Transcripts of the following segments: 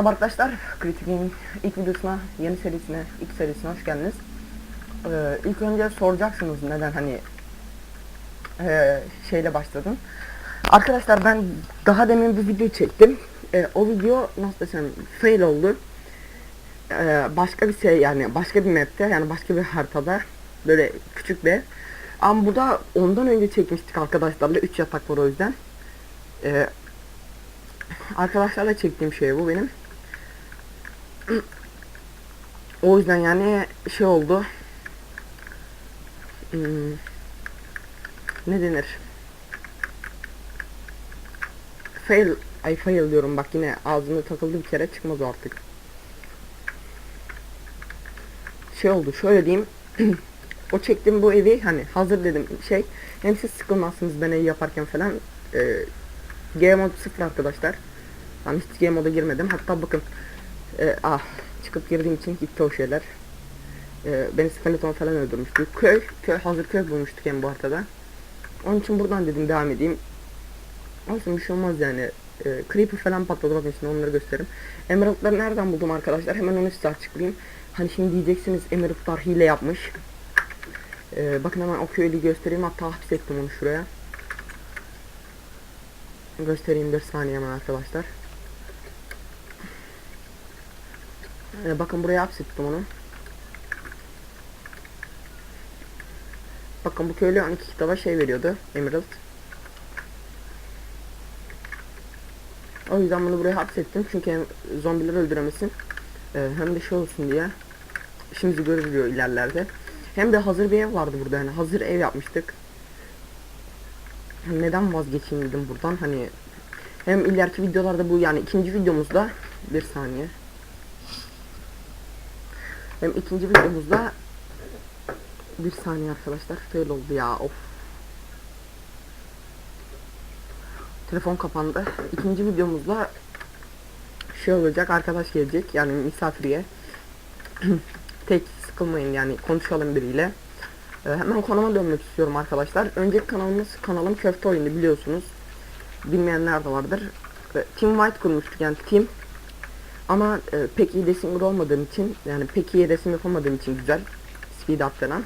Merhaba arkadaşlar, Kritik'in ilk videosuna, yeni serisine, ilk serisine hoş geldiniz. Ee, ilk önce soracaksınız neden hani ee, şeyle başladım. Arkadaşlar ben daha demin bir video çektim. Ee, o video nasıl desem fail oldu. Ee, başka bir şey yani başka bir map'te yani başka bir haritada böyle küçük bir. Ama burada ondan önce çekmiştik arkadaşlarla 3 yatak var o yüzden. Ee, arkadaşlarla çektiğim şey bu benim. O yüzden yani şey oldu. Hmm, ne denir? Fail, ay fail diyorum bak yine ağzımda takıldı bir kere çıkmaz artık. Şey oldu şöyle diyeyim. o çektiğim bu evi hani hazır dedim şey hem siz sıkılmazsınız ben evi yaparken falan. Ee, Game mode 0 arkadaşlar. Ben hiç game moda girmedim. Hatta bakın e, ah çıkıp girdiğim için gitti o şeyler. E, beni skeleton falan öldürmüştü. Köy, köy hazır köy bulmuştuk hem bu haritada. Onun için buradan dedim devam edeyim. Olsun bir şey olmaz yani. E, creeper falan patladı bakın şimdi onları göstereyim. Emerald'ları nereden buldum arkadaşlar? Hemen onu size açıklayayım. Hani şimdi diyeceksiniz Emerald'lar hile yapmış. E, bakın hemen o köylü göstereyim. Hatta hapsettim onu şuraya. Göstereyim bir saniye hemen arkadaşlar. Ee, bakın buraya hapsettim onu. Bakın bu köylü 12 kitaba şey veriyordu. Emerald. O yüzden bunu buraya hapsettim. Çünkü hem zombileri öldüremesin. Ee, hem de şey olsun diye. İşimizi görülüyor ilerlerde. Hem de hazır bir ev vardı burada yani. Hazır ev yapmıştık. Neden vazgeçeyim dedim buradan. Hani hem ileriki videolarda bu yani ikinci videomuzda bir saniye. Hem ikinci videomuzda bir saniye arkadaşlar fail oldu ya of. Telefon kapandı. İkinci videomuzda şey olacak arkadaş gelecek yani misafiriye. Tek sıkılmayın yani konuşalım biriyle. Ee, hemen konuma dönmek istiyorum arkadaşlar. Önceki kanalımız kanalım köfte oyunu biliyorsunuz. Bilmeyenler de vardır. Ee, Team White kurmuştuk yani Team ama e, pek iyi resimler olmadığım için yani pek iyi resim yapamadığım için güzel speed up denen.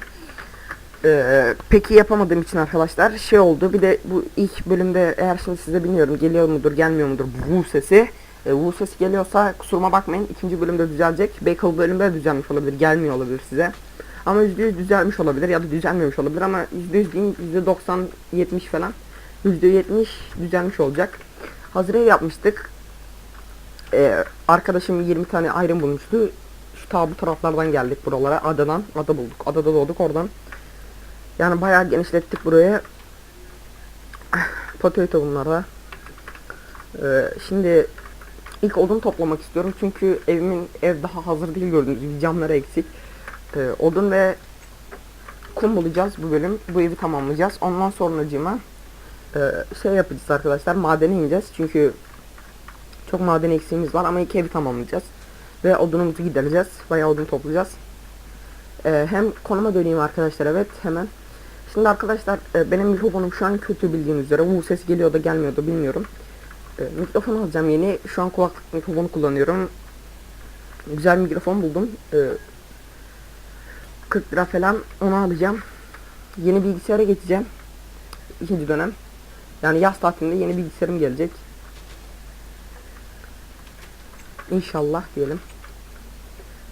E, pek iyi yapamadığım için arkadaşlar şey oldu. Bir de bu ilk bölümde eğer şimdi size bilmiyorum geliyor mudur gelmiyor mudur bu sesi. E, bu sesi geliyorsa kusuruma bakmayın ikinci bölümde düzelecek. Belki o bölümde de düzelmiş olabilir gelmiyor olabilir size. Ama %100 düzelmiş olabilir ya da düzelmemiş olabilir ama %100 değil %90 70 falan. %70 düzelmiş olacak. Hazır yapmıştık ee, arkadaşım 20 tane ayrım bulmuştu. Şu ta bu taraflardan geldik buralara. Adadan. Ada bulduk. Adada doğduk oradan. Yani bayağı genişlettik burayı. Potato bunlara. Ee, şimdi ilk odun toplamak istiyorum. Çünkü evimin ev daha hazır değil gördüğünüz gibi. Camları eksik. Ee, odun ve kum bulacağız bu bölüm. Bu evi tamamlayacağız. Ondan sonracığıma e, şey yapacağız arkadaşlar. Madene ineceğiz. Çünkü çok maden eksiğimiz var ama iki evi tamamlayacağız. Ve odunumuzu gidereceğiz. Bayağı odun toplayacağız. Ee, hem konuma döneyim arkadaşlar evet hemen. Şimdi arkadaşlar e, benim mikrofonum şu an kötü bildiğiniz üzere. Bu ses geliyor da gelmiyor da bilmiyorum. E, mikrofon alacağım yeni. Şu an kulaklık mikrofonu kullanıyorum. Güzel mikrofon buldum. E, 40 lira falan onu alacağım. Yeni bilgisayara geçeceğim. İkinci dönem. Yani yaz tatilinde yeni bilgisayarım gelecek. İnşallah diyelim.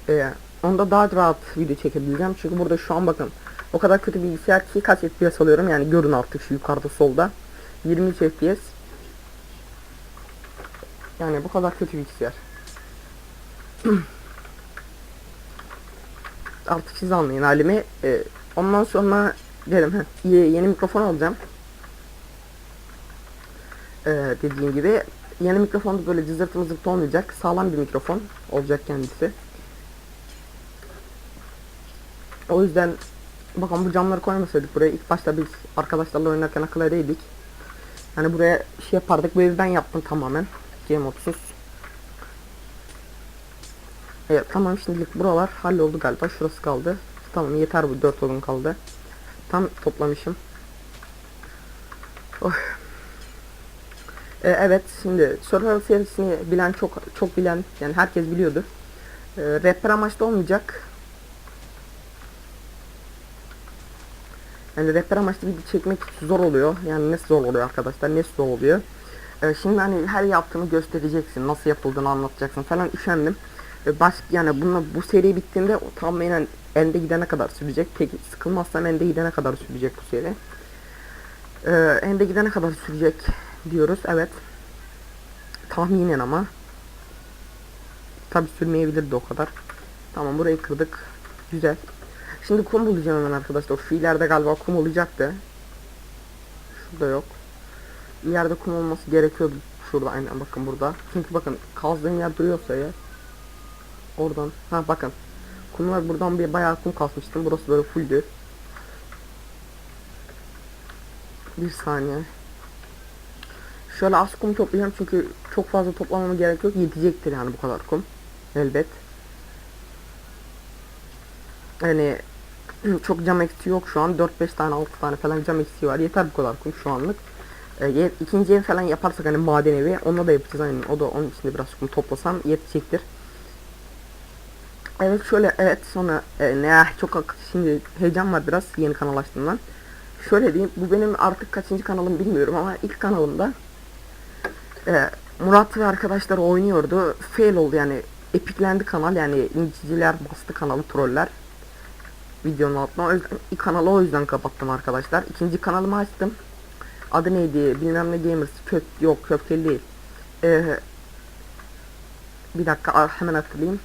Ee, onda daha rahat video çekebileceğim. Çünkü burada şu an bakın. O kadar kötü bilgisayar ki kaç FPS alıyorum. Yani görün artık şu yukarıda solda. 23 FPS. Yani bu kadar kötü bilgisayar. artık siz anlayın halimi. Ee, ondan sonra dedim yeni mikrofon alacağım. Ee, dediğim gibi yeni mikrofonda böyle cızırtı mızırtı olmayacak. Sağlam bir mikrofon olacak kendisi. O yüzden bakın bu camları koymasaydık buraya ilk başta biz arkadaşlarla oynarken akıl edeydik. Yani buraya şey yapardık. Bu evi ben yaptım tamamen. Game modsuz. Evet tamam şimdilik buralar halloldu galiba. Şurası kaldı. Tamam yeter bu 4 odun kaldı. Tam toplamışım. Oh. Ee, evet şimdi Survival serisini bilen çok çok bilen yani herkes biliyordur. Ee, rapper amaçlı olmayacak. Yani rapper amaçlı video çekmek zor oluyor. Yani nasıl zor oluyor arkadaşlar? Nasıl zor oluyor? Ee, şimdi hani her yaptığını göstereceksin. Nasıl yapıldığını anlatacaksın falan üşendim. Ee, baş yani bununla bu seri bittiğinde o tamamen ende gidene kadar sürecek. Peki sıkılmazsam ende gidene kadar sürecek bu seri. Ee, ende gidene kadar sürecek diyoruz. Evet. Tahminen ama. Tabi sürmeyebilirdi o kadar. Tamam burayı kırdık. Güzel. Şimdi kum bulacağım hemen arkadaşlar. Şu ileride galiba kum olacaktı. Şurada yok. İleride kum olması gerekiyordu. Şurada aynen bakın burada. Çünkü bakın kazdığım yer duruyorsa ya. Oradan. Ha bakın. Kumlar buradan bir bayağı kum kasmıştım. Burası böyle fulldü. Bir saniye. Şöyle az kum toplayacağım çünkü çok fazla toplamama gerek yok. Yetecektir yani bu kadar kum. Elbet. Yani çok cam eksiği yok şu an. 4-5 tane 6 tane falan cam eksiği var. Yeter bu kadar kum şu anlık. E, ikinci ev falan yaparsak hani maden evi onunla da yapacağız hani o da onun içinde biraz kum toplasam yetecektir. Evet şöyle evet sonra e, ne çok ak- şimdi heyecan var biraz yeni kanal açtığımdan. Şöyle diyeyim bu benim artık kaçıncı kanalım bilmiyorum ama ilk kanalımda e, Murat ve arkadaşlar oynuyordu. Fail oldu yani epiklendi kanal yani inciciler bastı kanalı troller videonun altına. O yüzden kanalı o yüzden kapattım arkadaşlar. İkinci kanalımı açtım. Adı neydi? Bilmem ne Gamers. Kök yok köfteli değil. Ee, bir dakika hemen hatırlayayım.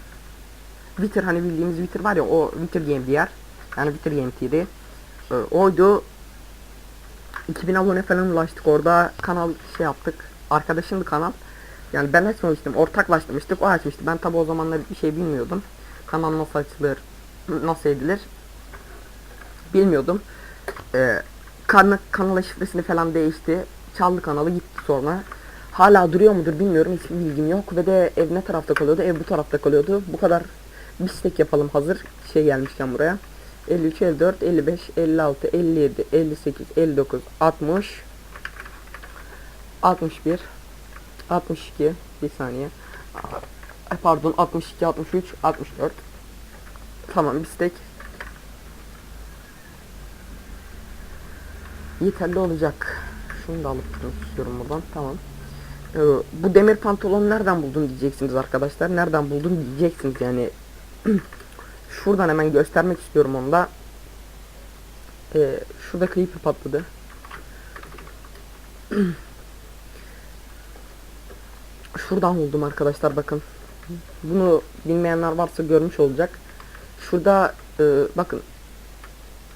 Wither hani bildiğimiz Wither var ya o Wither Game diğer. Yani Wither Game TV. Ee, oydu. 2000 abone falan ulaştık orada kanal şey yaptık. Arkadaşımdı kanal. Yani ben açmamıştım. Ortaklaşmıştık. O açmıştı. Ben tabi o zamanlar bir şey bilmiyordum. Kanal nasıl açılır, nasıl edilir bilmiyordum. Ee, kan kanala şifresini falan değişti. Çaldı kanalı gitti sonra. Hala duruyor mudur bilmiyorum. Hiçbir bilgim yok. Ve de ev ne tarafta kalıyordu? Ev bu tarafta kalıyordu. Bu kadar bir stack yapalım hazır. Şey gelmişken buraya. 53, 54, 55, 56, 57, 58, 59, 60, 61, 62, bir saniye. Pardon 62, 63, 64. Tamam bir stack. Yeterli olacak. Şunu da alıp istiyorum buradan. Tamam. Ee, bu demir pantolonu nereden buldun diyeceksiniz arkadaşlar. Nereden buldun diyeceksiniz yani. Şuradan hemen göstermek istiyorum onu da. Ee, şurada creeper patladı. Şuradan buldum arkadaşlar bakın. Bunu bilmeyenler varsa görmüş olacak. Şurada e, bakın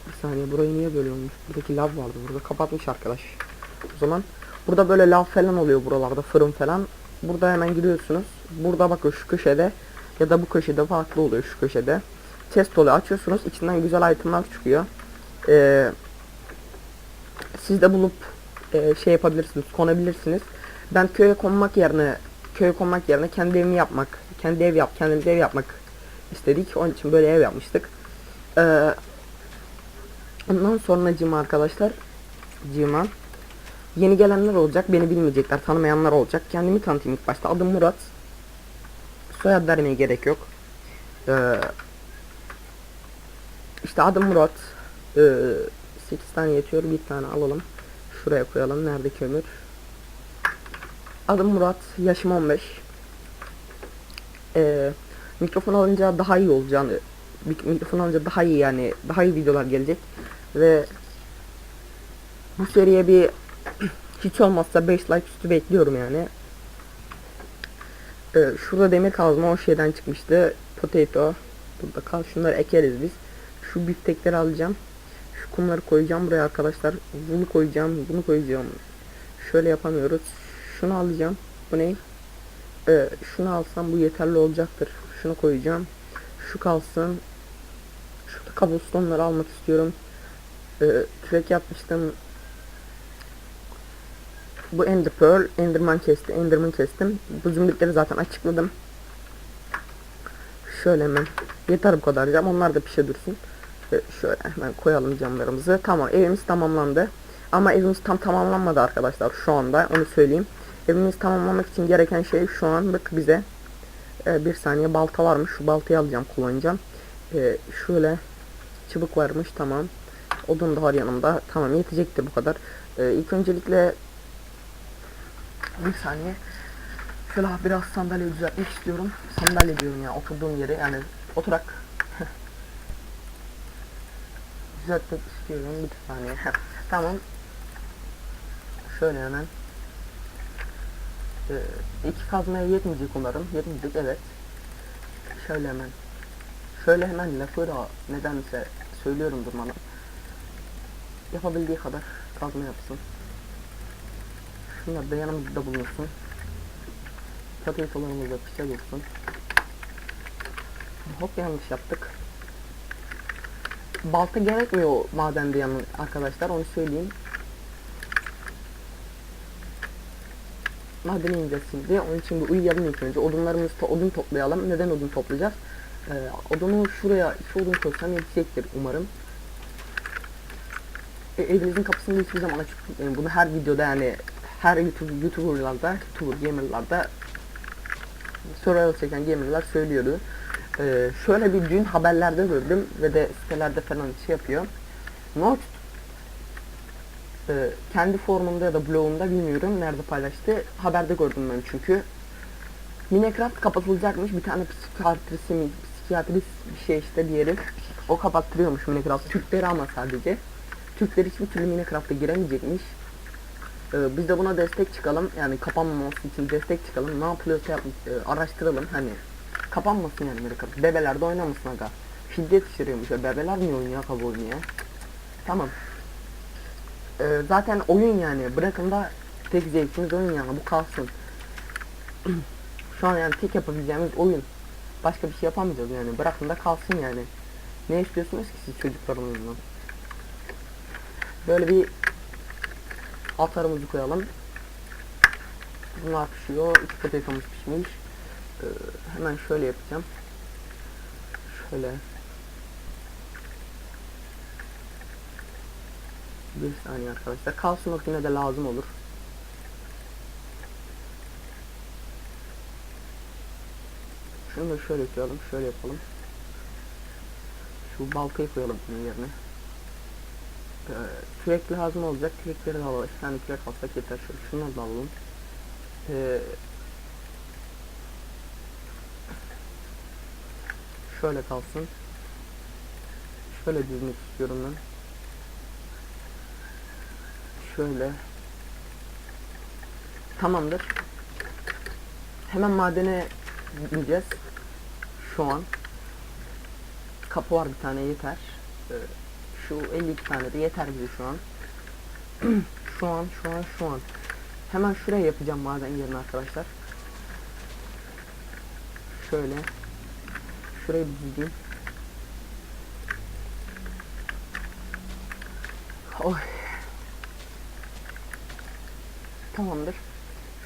bir saniye burayı niye böyle olmuş? Buradaki lav vardı. Burada kapatmış arkadaş. O zaman burada böyle lav falan oluyor buralarda fırın falan. Burada hemen giriyorsunuz. Burada bakın şu köşede ya da bu köşede farklı oluyor şu köşede. Chest oluyor. Açıyorsunuz. içinden güzel itemler çıkıyor. Ee, siz de bulup e, şey yapabilirsiniz. Konabilirsiniz. Ben köye konmak yerine köye konmak yerine kendi evimi yapmak, kendi ev yap, kendimize ev yapmak istedik. Onun için böyle ev yapmıştık. Ee, Ondan sonra cima arkadaşlar. Cima. Yeni gelenler olacak. Beni bilmeyecekler. Tanımayanlar olacak. Kendimi tanıtayım ilk başta. Adım Murat. Soyad vermeye gerek yok. Ee, işte adım Murat. Ee, 8 tane yetiyor. Bir tane alalım. Şuraya koyalım. Nerede kömür? Adım Murat. Yaşım 15. Ee, mikrofon alınca daha iyi olacağını mik- mikrofon alınca daha iyi yani daha iyi videolar gelecek ve bu seriye bir hiç olmazsa 5 like üstü bekliyorum yani. Ee, şurada demir kazma o şeyden çıkmıştı. Potato. Burada kal. Şunları ekeriz biz. Şu biftekleri alacağım. Şu kumları koyacağım buraya arkadaşlar. Bunu koyacağım. Bunu koyacağım. Şöyle yapamıyoruz. Şunu alacağım. Bu ne? Ee, şunu alsam bu yeterli olacaktır. Şunu koyacağım. Şu kalsın. Şurada cobblestone'ları almak istiyorum. Ee, kürek yapmıştım. Bu Ender Pearl, Enderman kesti, Enderman kestim. Bu zümrütleri zaten açıkladım. Şöyle hemen. Yeter bu kadar cam. Onlar da pişe dursun. Ee, şöyle hemen koyalım camlarımızı. Tamam evimiz tamamlandı. Ama evimiz tam tamamlanmadı arkadaşlar şu anda. Onu söyleyeyim. Evimizi tamamlamak için gereken şey şu anlık bize e, bir saniye balta varmış. Şu baltayı alacağım kullanacağım. E, şöyle çubuk varmış tamam. Odun da var yanımda. Tamam yetecektir bu kadar. E, ilk öncelikle bir saniye. Şöyle biraz sandalye düzeltmek istiyorum. Sandalye diyorum ya oturduğum yeri yani oturak. düzeltmek istiyorum bir saniye. tamam. Şöyle hemen. Ee, iki kazmaya yetmeyecek umarım. Yetmeyecek evet. Şöyle hemen. Şöyle hemen lafı da nedense söylüyorum durmadan. Yapabildiği kadar kazma yapsın. Şunlar da yanımızda bulunsun. Patateslerimiz de pişe dursun. Hop yanlış yaptık. Balta gerekmiyor madende yanın arkadaşlar onu söyleyeyim. Madeni ineceğiz şimdi. Onun için bir uyuyalım ilk önce. Odunlarımızı to odun toplayalım. Neden odun toplayacağız? Ee, odunu şuraya iki odun koysam yetecektir umarım. E, evinizin kapısını hiçbir zaman açık tutmayın. Bunu her videoda yani her YouTube YouTuber'larda, YouTuber gamer'larda survival çeken gamer'lar söylüyordu. Ee, şöyle bir dün haberlerde gördüm ve de sitelerde falan şey yapıyor. Notch e, kendi formunda ya da blogunda bilmiyorum nerede paylaştı. Haberde gördüm ben çünkü. Minecraft kapatılacakmış. Bir tane psikiyatrisi mi, psikiyatrist bir şey işte diyelim. O kapattırıyormuş Minecraft. Türkleri ama sadece. Türkler hiçbir türlü Minecraft'a giremeyecekmiş. Ee, biz de buna destek çıkalım. Yani kapanmaması için destek çıkalım. Ne yapılıyorsa yap, e, araştıralım. Hani kapanmasın yani Minecraft. Bebeler de oynamasın aga. Şiddet içeriyormuş. Bebeler niye oynuyor kabul oynuyor? Tamam. Ee, zaten oyun yani. Bırakın da tek zevkimiz oyun yani. Bu kalsın. Şu an yani tek yapabileceğimiz oyun. Başka bir şey yapamayacağız yani. Bırakın da kalsın yani. Ne istiyorsunuz ki siz çocukların oyunundan? Böyle bir atarımızı koyalım. Bunlar pişiyor. İki patatesamız pişmiş. Ee, hemen şöyle yapacağım. Şöyle. Bir saniye arkadaşlar. Kalsın o yine de lazım olur. Şunu da şöyle koyalım. Şöyle yapalım. Şu baltayı koyalım bunun yerine. Ee, kürek lazım olacak. Kürekleri de alalım. İki tane kürek alsak yeter. Şöyle şunları da alalım. Ee, şöyle kalsın. Şöyle dizmek istiyorum ben. Şöyle. Tamamdır. Hemen madene gideceğiz. Şu an. Kapı var bir tane yeter. Ee, şu 52 tane de yeter bize şu an. şu an, şu an, şu an. Hemen şuraya yapacağım maden yerine arkadaşlar. Şöyle. Şurayı bir dizeyim. Oy. Tamamdır.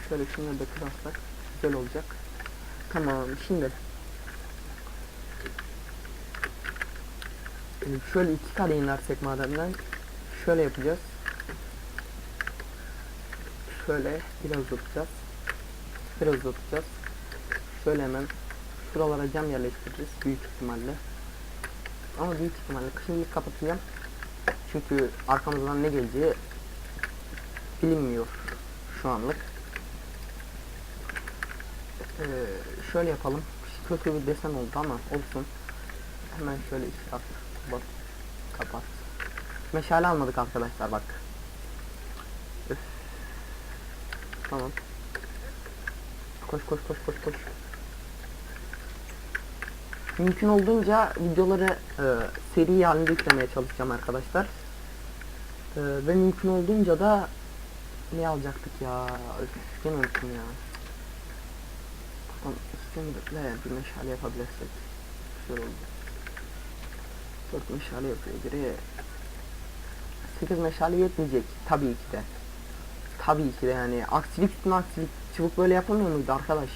Şöyle şunları da kırarsak güzel olacak. Tamam şimdi. Ee, Şöyle iki kare inersek madenden şöyle yapacağız. Şöyle biraz uzatacağız. Biraz uzatacağız. Şöyle hemen şuralara cam yerleştireceğiz büyük ihtimalle. Ama büyük ihtimalle şimdilik kapatacağım. Çünkü arkamızdan ne geleceği bilinmiyor şu anlık. Ee, şöyle yapalım. Kötü bir desen oldu ama olsun. Hemen şöyle iki kat bak kapat. Meşale almadık arkadaşlar bak. Üf. Tamam. Koş koş koş koş koş. Mümkün olduğunca videoları e, seri halinde yüklemeye çalışacağım arkadaşlar. E, ve mümkün olduğunca da ne alacaktık ya? Gene unuttum ya. Tamam, üstünde bir meşale yapabilirsek güzel olur. 4 meşale yapıyor biri. 8 meşale yetmeyecek tabii ki de. Tabii ki de yani aksilik üstüne aksilik çubuk böyle yapamıyor muydu arkadaş?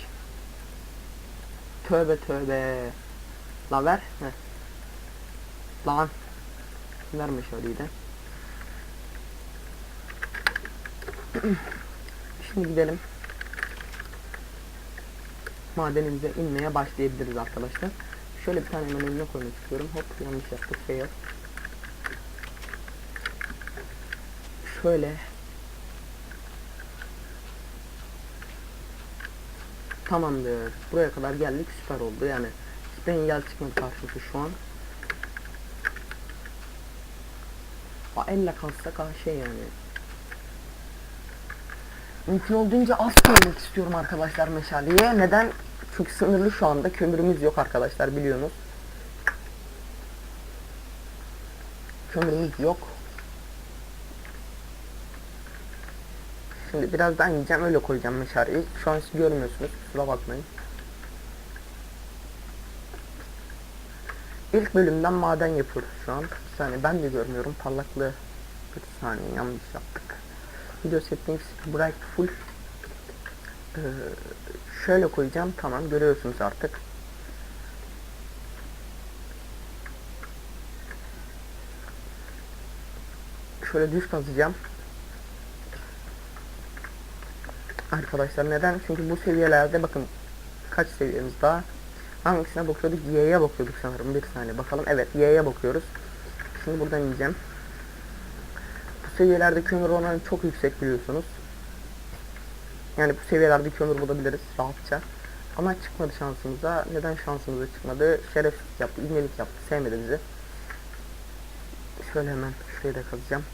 Tövbe tövbe. La ver. Heh. Lan. Ver meşaleyi de. Şimdi gidelim. madenimize inmeye başlayabiliriz arkadaşlar. Şöyle bir tane hemen önüne koymak istiyorum. Hop yanlış yaptık fail. Şöyle. Tamamdır. Buraya kadar geldik süper oldu yani. Hiçbir engel çıkmadı karşımıza şu an. Aa, elle kalsak ha şey yani. Mümkün olduğunca az koymak istiyorum arkadaşlar meşaleye. Neden? Çünkü sınırlı şu anda. Kömürümüz yok arkadaşlar biliyorsunuz. Kömürümüz yok. Şimdi birazdan yiyeceğim öyle koyacağım meşaleyi. Şu an siz görmüyorsunuz. Kusura bakmayın. İlk bölümden maden yapıyoruz şu an. Bir saniye ben de görmüyorum. Parlaklığı bir saniye yanlış yaptık. Video settings bright full. Ee, şöyle koyacağım. Tamam görüyorsunuz artık. Şöyle düz kazacağım. Arkadaşlar neden? Çünkü bu seviyelerde bakın kaç seviyemiz daha? Hangisine bakıyorduk? Y'ye bakıyorduk sanırım. Bir saniye bakalım. Evet Y'ye bakıyoruz. Şimdi buradan ineceğim. Seviyelerde kömür oranı çok yüksek biliyorsunuz. Yani bu seviyelerde kömür bulabiliriz rahatça. Ama çıkmadı şansımıza. Neden şansımıza çıkmadı? Şerefsiz yaptı, ilmelik yaptı. Sevmedi bizi. Şöyle hemen şurayı da kazacağım.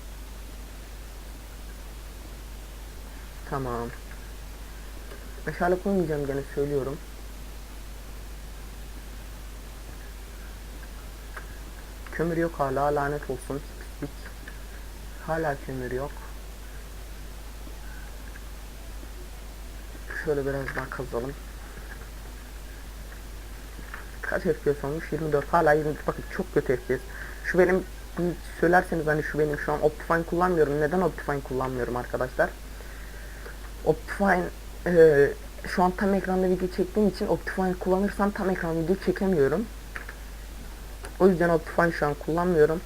Tamam. Meşale koymayacağım gene söylüyorum. Kömür yok hala lanet olsun. Pislik. Hala kömür yok. Şöyle biraz daha kazalım. Kaç FPS olmuş? 24. Hala 20. Bakın çok kötü FPS. Şu benim söylerseniz hani şu benim şu an Optifine kullanmıyorum. Neden Optifine kullanmıyorum arkadaşlar? Optifine e, şu an tam ekranda video çektiğim için Optifine kullanırsam tam ekran video çekemiyorum. O yüzden Optifine şu an kullanmıyorum.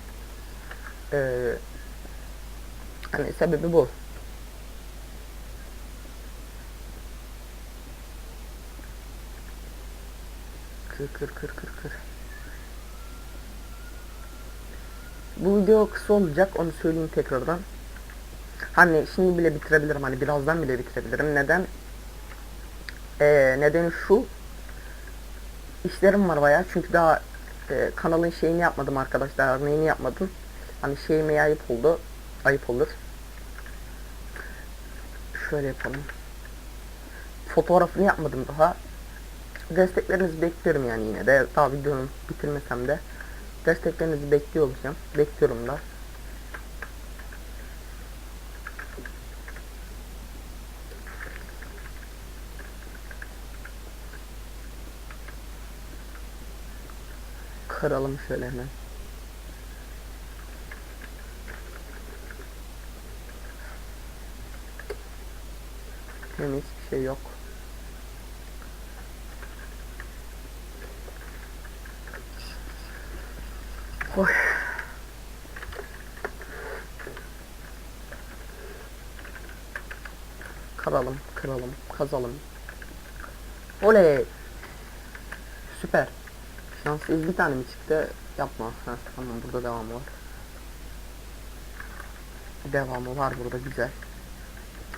Ee, hani sebebi bu. Kır kır kır kır kır. Bu video kısa olacak onu söyleyeyim tekrardan. Hani şimdi bile bitirebilirim hani birazdan bile bitirebilirim. Neden? Ee, nedeni şu. İşlerim var bayağı çünkü daha e, kanalın şeyini yapmadım arkadaşlar. Neyini yapmadım. Hani şeyime ayıp oldu. Ayıp olur. Şöyle yapalım. Fotoğrafını yapmadım daha. Desteklerinizi bekliyorum yani yine de. Daha videonun bitirmesem de. Desteklerinizi bekliyor olacağım. Bekliyorum da. Kıralım şöyle hemen. Temiz şey yok. Oy. Kıralım, kıralım, kazalım. Oley! Süper. Şanssız bir tane mi çıktı? Yapma. Heh, tamam burada devamı var. Devamı var burada güzel.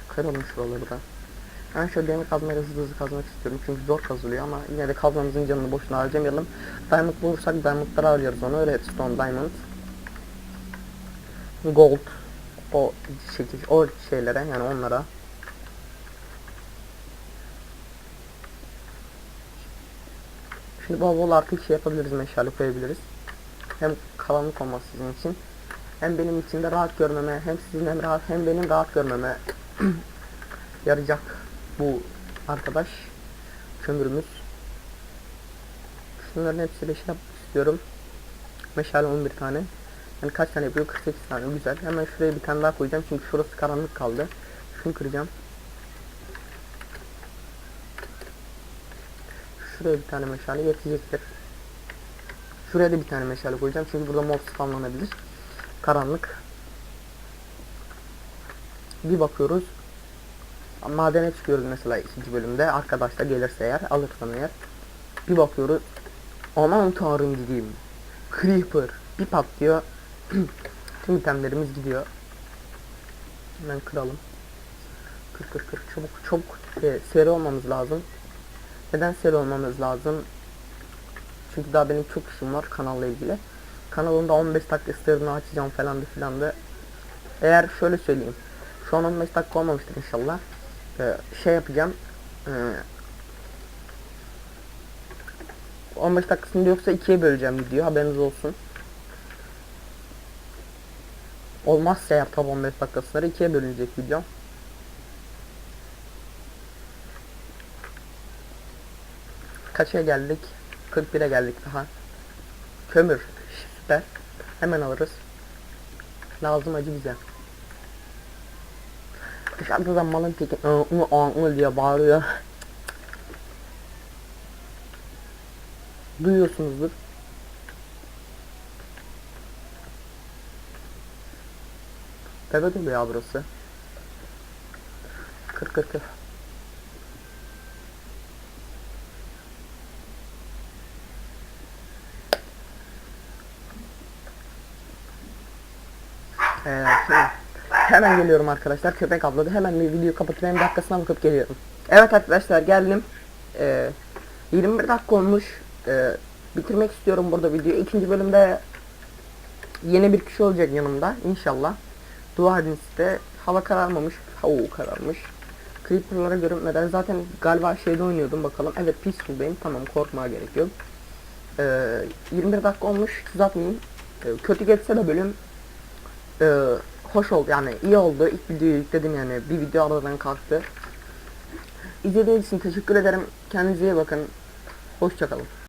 Kıralım şuraları da. Ben şöyle demir kazmayla hızlı hızlı kazmak istiyorum çünkü zor kazılıyor ama yine de kazmamızın canını boşuna harcamayalım. Diamond bulursak diamondları alıyoruz onu. Redstone, diamond. Gold. O şekil, o şeylere yani onlara. Şimdi bol bol artık şey yapabiliriz, meşale koyabiliriz. Hem karanlık olmaz sizin için. Hem benim için de rahat görmeme, hem sizin hem rahat hem benim rahat görmeme yarayacak bu arkadaş kömürümüz. Şunların hepsiyle şey yapmak istiyorum. Meşale 11 tane. Yani kaç tane yapıyor? 48 tane. Güzel. Hemen şuraya bir tane daha koyacağım çünkü şurası karanlık kaldı. Şunu kıracağım. Şuraya bir tane meşale yetecektir. Şuraya da bir tane meşale koyacağım çünkü burada mob spamlanabilir. Karanlık. Bir bakıyoruz. Madene çıkıyoruz mesela ikinci bölümde. Arkadaş da gelirse eğer, alırsan eğer. Bir bakıyoruz. Aman tanrım diyeyim. Creeper. Bir patlıyor. Tüm itemlerimiz gidiyor. Hemen kıralım. Kır kır kır. Çabuk çabuk. Ee, seri olmamız lazım. Neden seri olmamız lazım? Çünkü daha benim çok işim var kanalla ilgili. Kanalımda 15 dakika sırrını açacağım falan da filan da. Eğer şöyle söyleyeyim. Şu an 15 dakika olmamıştır inşallah. Ee, şey yapacağım. Ee, 15 dakikasında yoksa ikiye böleceğim video haberiniz olsun. Olmazsa eğer tabi 15 dakikasında ikiye bölünecek video. Kaça geldik? 41'e geldik daha. Kömür. Süper. Hemen alırız. Lazım acı bize. Dışarıda da malın teki ı ı ı ı diye bağırıyor. Duyuyorsunuzdur. Tepe dolu ya burası. Kır kır kır. Ee, şimdi hemen geliyorum arkadaşlar. Köpek avladı. Hemen bir videoyu kapatıp hem dakikasına bakıp geliyorum. Evet arkadaşlar geldim. Ee, 21 dakika olmuş. Ee, bitirmek istiyorum burada videoyu. İkinci bölümde yeni bir kişi olacak yanımda inşallah. Dua edin size. Hava kararmamış. Hava kararmış. Creeper'lara görünmeden zaten galiba şeyde oynuyordum bakalım. Evet Peaceful'dayım. Tamam korkmaya gerek yok. Ee, 21 dakika olmuş. Uzatmayayım. Ee, kötü geçse de bölüm ee, hoş oldu yani iyi oldu. İlk videoyu yükledim yani bir video aradan kalktı. İzlediğiniz için teşekkür ederim. Kendinize iyi bakın. Hoşçakalın.